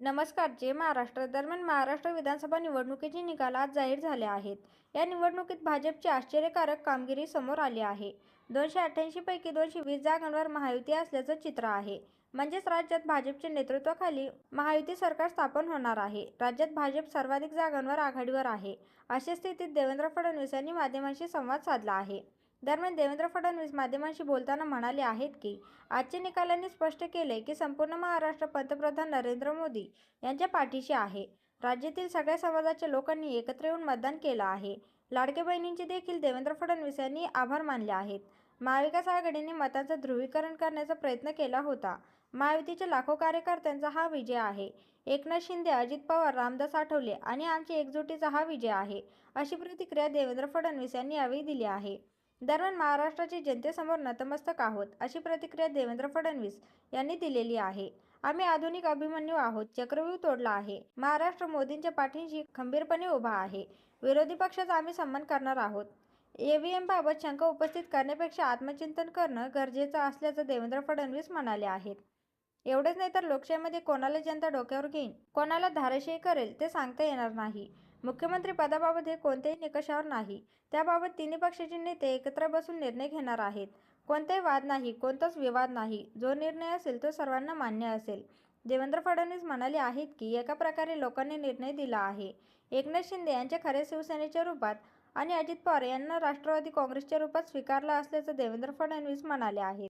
नमस्कार जे महाराष्ट्र दरम्यान महाराष्ट्र विधानसभा निवडणुकीचे निकाल आज जाहीर झाले आहेत. या निवडणुकीत भाजपची आश्चर्यकारक कामगिरी समोर आली आहे. दोनशे अठ्ठ्याऐंशीपैकी दोनशे वीस जागांवर महायुती असल्याचं चित्र आहे. म्हणजेच राज्यात भाजपच्या नेतृत्वाखाली महायुती सरकार स्थापन होणार आहे. राज्यात भाजप सर्वाधिक जागांवर आघाडीवर आहे. अशा स्थितीत देवेंद्र फडणवीस यांनी माध्यमांशी संवाद साधला आहे. दरम्यान देवेंद्र फडणवीस माध्यमांशी बोलताना म्हणाले आहेत की आजच्या निकालांनी स्पष्ट केले की संपूर्ण महाराष्ट्र पंतप्रधान नरेंद्र मोदी यांच्या पाठीशी आहे. राज्यातील सगळ्या समाजाच्या लोकांनी एकत्र येऊन मतदान केलं आहे. लाडके बहिणींचे देखील देवेंद्र फडणवीस यांनी आभार मानले आहेत. महाविकास आघाडीने मतांचं ध्रुवीकरण करण्याचा प्रयत्न केला होता. महायुतीच्या लाखो कार्यकर्त्यांचा हा विजय आहे. एकनाथ शिंदे अजित पवार रामदास आठवले आणि आमची एकजुटीचा हा विजय आहे अशी प्रतिक्रिया देवेंद्र फडणवीस यांनी यावेळी दिली आहे. दरम्यान महाराष्ट्राची जनतेसमोर नतमस्तक आहोत अशी प्रतिक्रिया देवेंद्र फडणवीस यांनी दिलेली आहे. आम्ही आधुनिक अभिमन्यू आहोत चक्रव्यूह तोडला आहे. महाराष्ट्र मोदींच्या पाठीशी खंबीरपणे उभा आहे. विरोधी पक्षाचा आम्ही सन्मान करणार आहोत. ईव्हीएमबाबत शंका उपस्थित करण्यापेक्षा आत्मचिंतन करणं गरजेचं असल्याचं देवेंद्र फडणवीस म्हणाले आहेत. एवढेच नाही तर लोकशाहीमध्ये कोणाला जनता डोक्यावर घेईन? कोणाला धाराशायी करेल ते सांगता येणार नाही. मुख्यमंत्री पदाबाबत हे कोणत्याही निकषावर नाही. त्याबाबत तिन्ही पक्षाचे नेते एकत्र बसून निर्णय घेणार आहेत. कोणताही वाद नाही कोणताच विवाद नाही. जो निर्णय असेल तो सर्वांना मान्य असेल. देवेंद्र फडणवीस म्हणाले आहेत की एका प्रकारे लोकांनी निर्णय दिला आहे. एकनाथ शिंदे यांच्या खऱ्या शिवसेनेच्या रूपात आणि अजित पवार यांना राष्ट्रवादी काँग्रेसच्या रूपात स्वीकारलं असल्याचं देवेंद्र फडणवीस म्हणाले आहेत.